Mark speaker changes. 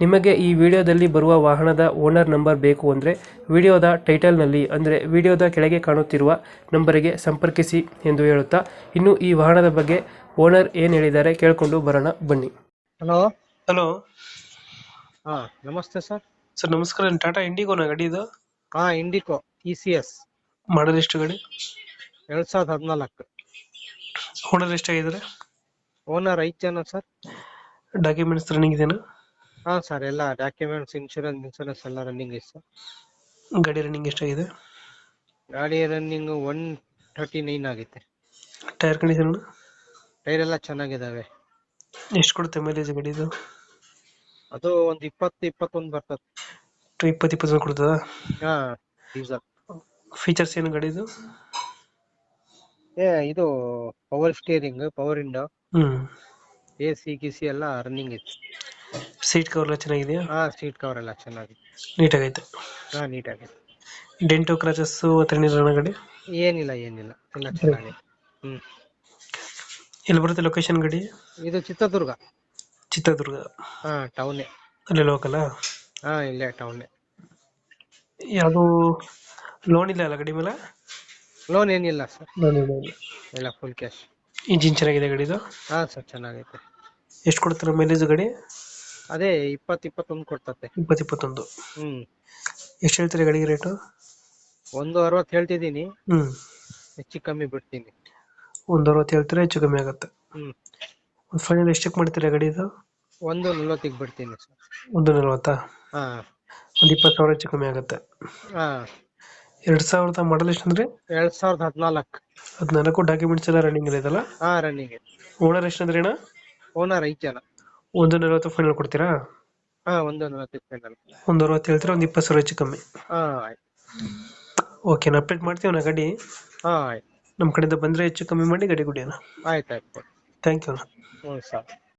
Speaker 1: ನಿಮಗೆ ಈ ವಿಡಿಯೋದಲ್ಲಿ ಬರುವ ವಾಹನದ ಓನರ್ ನಂಬರ್ ಬೇಕು ಅಂದರೆ ವಿಡಿಯೋದ ಟೈಟಲ್ನಲ್ಲಿ ಅಂದರೆ ವಿಡಿಯೋದ ಕೆಳಗೆ ಕಾಣುತ್ತಿರುವ ನಂಬರಿಗೆ ಸಂಪರ್ಕಿಸಿ ಎಂದು ಹೇಳುತ್ತಾ ಇನ್ನು ಈ ವಾಹನದ ಬಗ್ಗೆ ಓನರ್ ಏನು ಹೇಳಿದ್ದಾರೆ ಕೇಳಿಕೊಂಡು ಬರೋಣ ಬನ್ನಿ.
Speaker 2: ಹಲೋ.
Speaker 1: ಹಲೋ.
Speaker 2: ಹಾಂ ನಮಸ್ತೆ ಸರ್.
Speaker 1: ಸರ್ ನಮಸ್ಕಾರ. ಟಾಟಾ ಇಂಡಿಗೋನ ಗಾಡಿ ಇದು?
Speaker 2: ಹಾ Indica E C S.
Speaker 1: Model ಎಷ್ಟು ಗಾಡಿ?
Speaker 2: ಎರಡ್ ಸಾವಿರದ ಹದಿನಾಲ್ಕು.
Speaker 1: ಓನರ್ ಎಷ್ಟಾಗಿದ್ದಾರೆ?
Speaker 2: ಓನರ್ ಐದು ಜನ ಸರ್.
Speaker 1: ಡಾಕ್ಯುಮೆಂಟ್ಸ್ ರನ್ನಿಂಗ್ ಇದೆಯಾ
Speaker 2: ಹಾ ಸರ್ ಎಲ್ಲ ಡಾಕ್ಯುಮೆಂಟ್ಸ್ ಇನ್ಶೂರೆನ್ಸ್ ಇನ್ಶೂರೆನ್ಸ್ ಎಲ್ಲ ರನ್ನಿಂಗ್ ಇದೆ ಸರ್.
Speaker 1: ಗಾಡಿ ರನ್ನಿಂಗ್ ಎಷ್ಟಾಗಿದೆ?
Speaker 2: ಗಾಡಿ ರನ್ನಿಂಗ್ ಒನ್ ಥರ್ಟಿ ನೈನ್ ಆಗೈತೆ
Speaker 1: ಟೈರ್ ಕಂಡೀಷನ್
Speaker 2: ಟೈರ್ ಎಲ್ಲ ಚೆನ್ನಾಗಿದಾವೆ.
Speaker 1: ಎಷ್ಟು ಕೊಡುತ್ತೆ ಮೈಲೇಜ್ ಗಾಡಿದು
Speaker 2: ಅದು ಒಂದು ಇಪ್ಪತ್ತು ಇಪ್ಪತ್ತೊಂದು ಬರ್ತದೆ.
Speaker 1: ಇಪ್ಪತ್ತು ಇಪ್ಪತ್ತು ಕೊಡ್ತದ?
Speaker 2: ಹಾ ಡೀಸೆಲ್
Speaker 1: ಫೀಚರ್ಸ್ ಏನು ಗಾಡಿದು
Speaker 2: ಏ ಇದು ಪವರ್ ಸ್ಟೇರಿಂಗ್ ಪವರ್ ಇಂಡೋ
Speaker 1: ಹ್ಞೂ
Speaker 2: ಎ ಸಿ ಗಿಸಿ ಎಲ್ಲ ರನ್ನಿಂಗ್ ಐತೆ
Speaker 1: ಸೀಟ್ ಕವರ್ ಎಲ್ಲ ಚೆನ್ನಾಗಿದೆಯಾ?
Speaker 2: ಹಾ ಸೀಟ್ ಕವರ್ ಎಲ್ಲ ಚೆನ್ನಾಗಿದೆ
Speaker 1: ನೀಟಾಗೈತೆ?
Speaker 2: ಹಾ ನೀಟಾಗಿ
Speaker 1: ಡೆಂಟು ಕ್ರಾಚಸ್ಸು ಏನಿಲ್ಲ ಗಾಡಿ
Speaker 2: ಏನಿಲ್ಲ ಏನಿಲ್ಲ. ಎಲ್ಲ ಚೆನ್ನಾಗಿದೆ. ಹ್ಮ್.
Speaker 1: ಎಲ್ಲಿ ಬರುತ್ತೆ ಲೊಕೇಶನ್ ಗಡಿ?
Speaker 2: ಇದು ಚಿತ್ರದುರ್ಗ.
Speaker 1: ಚಿತ್ರದುರ್ಗ.
Speaker 2: ಹಾ ಟೌನೇ
Speaker 1: ಅಲ್ಲಿ ಲೋಕಲ
Speaker 2: ಹಾ ಇಲ್ಲೇ ಟೌನೇ
Speaker 1: ಯಾವುದು ಲೋನ್ ಇಲ್ಲ ಅಲ್ಲ ಗಡಿ ಮೇಲೆ?
Speaker 2: ಲೋನ್ ಏನಿಲ್ಲ ಸರ್
Speaker 1: ಲೋನ್ ಇಲ್ಲ
Speaker 2: ಎಲ್ಲ ಫುಲ್ ಕ್ಯಾಶ್
Speaker 1: ಇಂಜಿನ್ ಚೆನ್ನಾಗಿದೆ ಗಡಿದು
Speaker 2: ಹಾ ಸರ್ ಚೆನ್ನಾಗೈತೆ.
Speaker 1: ಎಷ್ಟು ಕೊಡ್ತಾರೆ ಮೈಲೇಜ್ ಗಾಡಿ?
Speaker 2: ಅದೇ ಇಪ್ಪತ್ ಇಪ್ಪತ್ತೊಂದು ಕೊಡ್ತತೆ
Speaker 1: ಇಪ್ಪತ್ತು ಇಪ್ಪತ್ತೊಂದು
Speaker 2: ಹ್ಮ್.
Speaker 1: ಎಷ್ಟು ಹೇಳ್ತೀರಿ ಗಾಡಿಗೆ ರೇಟು?
Speaker 2: ಒಂದು ಅರವತ್ ಹೇಳ್ತಿದ್ದೀನಿ.
Speaker 1: ಹ್ಮ್.
Speaker 2: ಹೆಚ್ಚು ಕಮ್ಮಿ ಬಿಡ್ತೀನಿ.
Speaker 1: ಒಂದು ಅರವತ್ ಹೇಳ್ತೀರಾ ಹೆಚ್ಚು ಕಮ್ಮಿ ಆಗುತ್ತೆ.
Speaker 2: ಹ್ಮ್.
Speaker 1: ಒಂದು ಫೈನಲ್ ಎಷ್ಟಕ್ಕೆ ಮಾಡ್ತೀರಾ ಗಾಡಿ ಇದು
Speaker 2: ಒಂದು ನಲ್ವತ್ತಿಗೆ ಬಿಡ್ತೀನಿ ಸರ್.
Speaker 1: ಒಂದು ನಲ್ವತ್ತಾ?
Speaker 2: ಹಾ.
Speaker 1: ಒಂದು ಇಪ್ಪತ್ತು ಸಾವಿರ ಹೆಚ್ಚು ಕಮ್ಮಿ ಆಗುತ್ತೆ.
Speaker 2: ಹಾ.
Speaker 1: ಎರಡು ಸಾವಿರದ ಮಾಡಲ್ ಎಷ್ಟಂದ್ರೆ
Speaker 2: ಎರಡ್ ಸಾವಿರದ ಹದಿನಾಲ್ಕು.
Speaker 1: ಹದಿನಾಲ್ಕು ಡಾಕ್ಯುಮೆಂಟ್ಸ್ ಎಲ್ಲ ರನ್ನಿಂಗ್ ಇದೆಯಲ್ಲ?
Speaker 2: ಹಾ ರನ್ನಿಂಗ್
Speaker 1: ಓನರ್ ಎಷ್ಟು ಅಂದ್ರೆ ಅಣ್ಣ?
Speaker 2: ಓನರ್ ಐತಿ ಜನ.
Speaker 1: ಒಂದು ನಲವತ್ತು ಫೈನಲ್ ಕೊಡ್ತೀರಾ?
Speaker 2: ಹಾ ಒಂದು ನಲ್ವತ್ತಿಗೆ ಫೈನಲ್
Speaker 1: ಒಂದು ಅರವತ್ತು ಹೇಳ್ತೀರಾ ಒಂದು ಇಪ್ಪತ್ತು ಸಾವಿರ ಹೆಚ್ಚು ಕಮ್ಮಿ.
Speaker 2: ಹಾ ಆಯ್ತು.
Speaker 1: ಓಕೆ ನಾ ಅಪ್ಡೇಟ್ ಮಾಡ್ತೀವಿ ನಾ ಗಾಡಿ?
Speaker 2: ಹಾ ಆಯ್ತು.
Speaker 1: ನಮ್ಮ ಕಡೆಯಿಂದ ಬಂದರೆ ಹೆಚ್ಚು ಕಮ್ಮಿ ಮಾಡಿ ಗಾಡಿ ಗುಡಿಯೋಣ
Speaker 2: ಆಯ್ತು ಆಯ್ತು.
Speaker 1: ಥ್ಯಾಂಕ್ ಯು
Speaker 2: ಹ್ಞೂ ಸರ್.